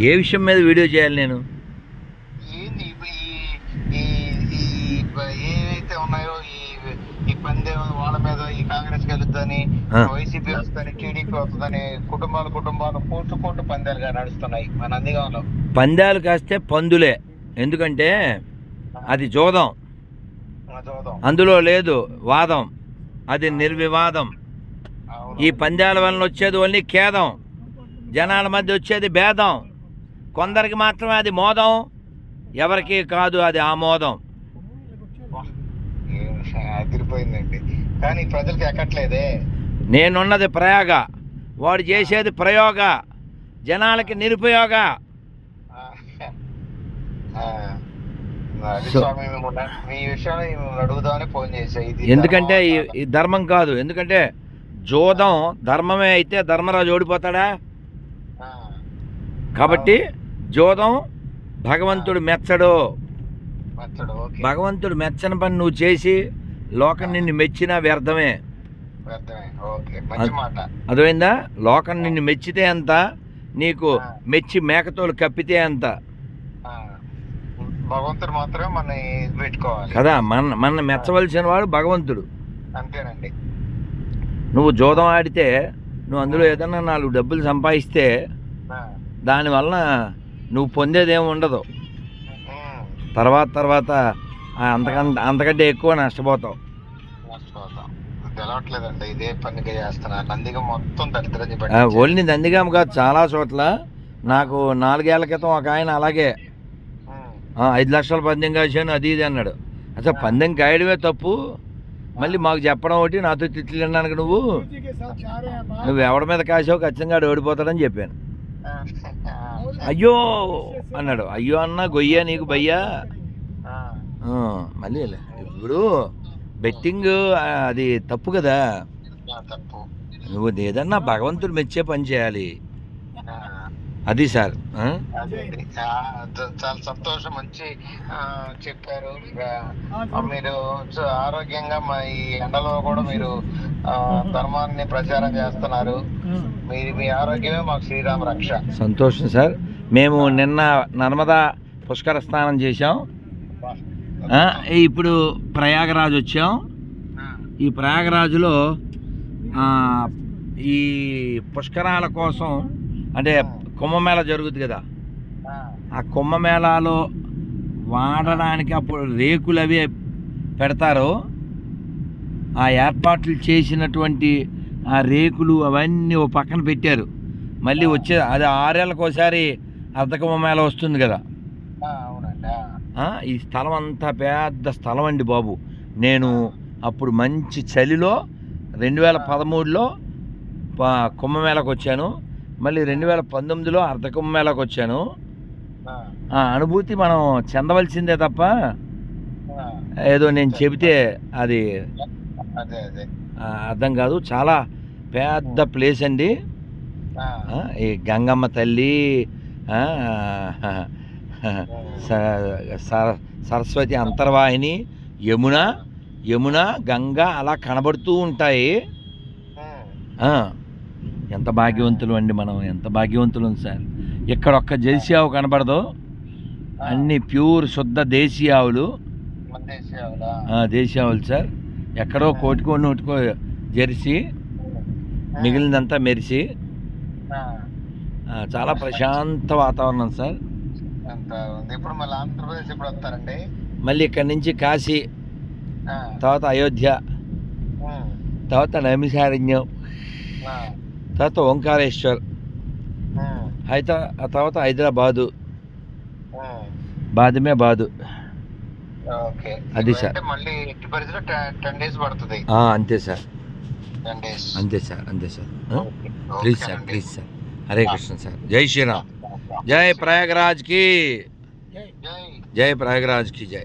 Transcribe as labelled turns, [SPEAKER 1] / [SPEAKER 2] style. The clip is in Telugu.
[SPEAKER 1] ఏ విషయం మీద వీడియో చేయాలి నేను?
[SPEAKER 2] ఏవైతే ఉన్నాయో ఈ ఈ పందెం వాళ్ళ మీద ఈ కాంగ్రెస్ గెలుద్దని
[SPEAKER 1] ఆ.
[SPEAKER 2] వైసీపీ వస్తుందని టీడీపీ వస్తుందని కుటుంబాలు కుటుంబాలు కోట్లు కోట్లు పందాలుగా నడుస్తున్నాయి మన నందిగాంలో.
[SPEAKER 1] పందాలు కాస్తే పందులే. ఎందుకంటే అది జోదం. అందులో లేదు వాదం. అది నిర్వివాదం. ఈ పందాల వలన వచ్చేది ఓన్లీ ఖేదం. జనాల మధ్య వచ్చేది భేదం. కొందరికి మాత్రమే అది మోదం ఎవరికి కాదు అది ఆమోదం.
[SPEAKER 2] అదిరిపోయిందండి. కానీ ప్రజలకు ఎక్కట్లేదే?
[SPEAKER 1] నేనున్నది ప్రయోగ వాడు చేసేది ప్రయోగ జనాలకి నిరుపయోగ. ఎందుకంటే ఈ
[SPEAKER 2] ధర్మం
[SPEAKER 1] కాదు ఎందుకంటే జోదం ధర్మమే అయితే ధర్మరాజు ఓడిపోతాడా? కాబట్టి జోదం భగవంతుడు మెచ్చడు. భగవంతుడు మెచ్చని పని నువ్వు చేసి లోకం నిన్ను మెచ్చినా వ్యర్థమే. అర్థమైందా? లోకం నిన్ను మెచ్చితే ఎంత? నీకు. మెచ్చి మేకతోలు కప్పితే ఎంత?
[SPEAKER 2] భగవంతుడు మాత్రమే మన పెట్టుకోవాలి.
[SPEAKER 1] కదా మన మన మెచ్చవలసిన వాడు భగవంతుడు.
[SPEAKER 2] అంతేనండి.
[SPEAKER 1] నువ్వు జోదం ఆడితే నువ్వు అందులో ఏదన్నా నాలుగు డబ్బులు సంపాదిస్తే
[SPEAKER 2] ఆ,
[SPEAKER 1] దానివలన నువ్వు పొందేదేమి ఉండదు. తర్వాత తర్వాత ఆ అంతకంటే అంతకంటే ఎక్కువ నష్టపోతావు.
[SPEAKER 2] తెలవట్లేదండి. ఇదే చేస్తున్నా. నందిగా మొత్తం దరిద్రం
[SPEAKER 1] ఓన్లీ నందిగామ కాదు చాలా చోట్ల నాకు నాలుగేళ్ళ క్రితం ఒక ఆయన అలాగే. ఐదు లక్షల పందెం కాశాను అది ఇది అన్నాడు. అసలు పందెం కాయడమే తప్పు. మళ్ళీ మాకు చెప్పడం ఒకటి నాతో తిట్లు తినడానికి నువ్వు. నువ్వు ఎవడి మీద కాసావు ఖచ్చితంగా ఆడు ఓడిపోతాడని చెప్పాను.
[SPEAKER 2] ఆ,
[SPEAKER 1] అయ్యో అన్నాడు. అయ్యో అన్న గొయ్యా నీకు భయ్యా? మళ్ళీ. ఇప్పుడు బెట్టింగ్ అది తప్పు కదా? నువ్వు ఏదన్నా భగవంతుడు మెచ్చే పని చేయాలి. అది సార్
[SPEAKER 2] చాలా సంతోషం మంచి చెప్పారు. మీరు ఆరోగ్యంగా మా ఈ ఎండలో కూడా మీరు ధర్మాన్ని ప్రచారం చేస్తున్నారు. మీరు మీ ఆరోగ్యమే మాకు శ్రీరామ రక్ష.
[SPEAKER 1] సంతోషం సార్. మేము నిన్న నర్మదా పుష్కర స్నానం చేశాం. ఇప్పుడు ప్రయాగరాజ్ వచ్చాం. ఈ ప్రయాగరాజులో ఈ పుష్కరాల కోసం అంటే కుంభమేళ జరుగుతుంది కదా.
[SPEAKER 2] ఆ,
[SPEAKER 1] కుంభమేళాలో వాడడానికి అప్పుడు రేకులు అవి పెడతారు. ఆ ఏర్పాట్లు చేసినటువంటి ఆ రేకులు అవన్నీ ఓ పక్కన పెట్టారు. మళ్ళీ వచ్చే అది ఆరేళ్ళకి ఒకసారి అర్ధ కుంభమేళ వస్తుంది కదా. ఈ స్థలం అంతా పెద్ద స్థలం అండి బాబు. నేను అప్పుడు మంచి చలిలో రెండు వేల పదమూడులో కుంభమేళకు వచ్చాను. మళ్ళీ రెండు వేల పంతొమ్మిదిలో అర్ధ కుంభమేళకు వచ్చాను.
[SPEAKER 2] ఆ,
[SPEAKER 1] అనుభూతి మనం చెందవలసిందే తప్ప ఏదో నేను చెబితే అది
[SPEAKER 2] అదే అదే.
[SPEAKER 1] ఆ, అర్థం కాదు. చాలా పెద్ద ప్లేస్ అండి. ఈ గంగమ్మ తల్లి సరస్వతి అంతర్వాహిని యమున యమున గంగ అలా కనబడుతూ ఉంటాయి. ఎంత భాగ్యవంతులు అండి మనం ఎంత భాగ్యవంతులు సార్. ఇక్కడ ఒక్క జెర్సీ ఆవు కనబడదు అన్ని ప్యూర్ శుద్ధ దేశీ ఆవులు. దేశీ ఆవులు? సార్. ఎక్కడో కోటికో నూటికో జెర్సీ మిగిలినంతా మెరిసి. చాలా ప్రశాంత వాతావరణం సార్.
[SPEAKER 2] ఇప్పుడు మళ్ళీ ఆంధ్రప్రదేశ్ ఎప్పుడు వస్తారండి?
[SPEAKER 1] మళ్ళీ ఇక్కడి నుంచి కాశీ తర్వాత అయోధ్య తర్వాత నైమిషారణ్యం.
[SPEAKER 2] ఆ,
[SPEAKER 1] తర్వాత ఓంకారేశ్వర్. అయితే ఆ తర్వాత హైదరాబాదు. బాదమే బాదు. అది సార్. అంతే సార్. అంతే సార్ అంతే sir. Please sir. Please sir. Hare Krishna sir. జై శ్రీరామ్. జై ప్రయాగరాజ్కి.
[SPEAKER 2] జై.
[SPEAKER 1] జై ప్రయాగరాజ్కి జై.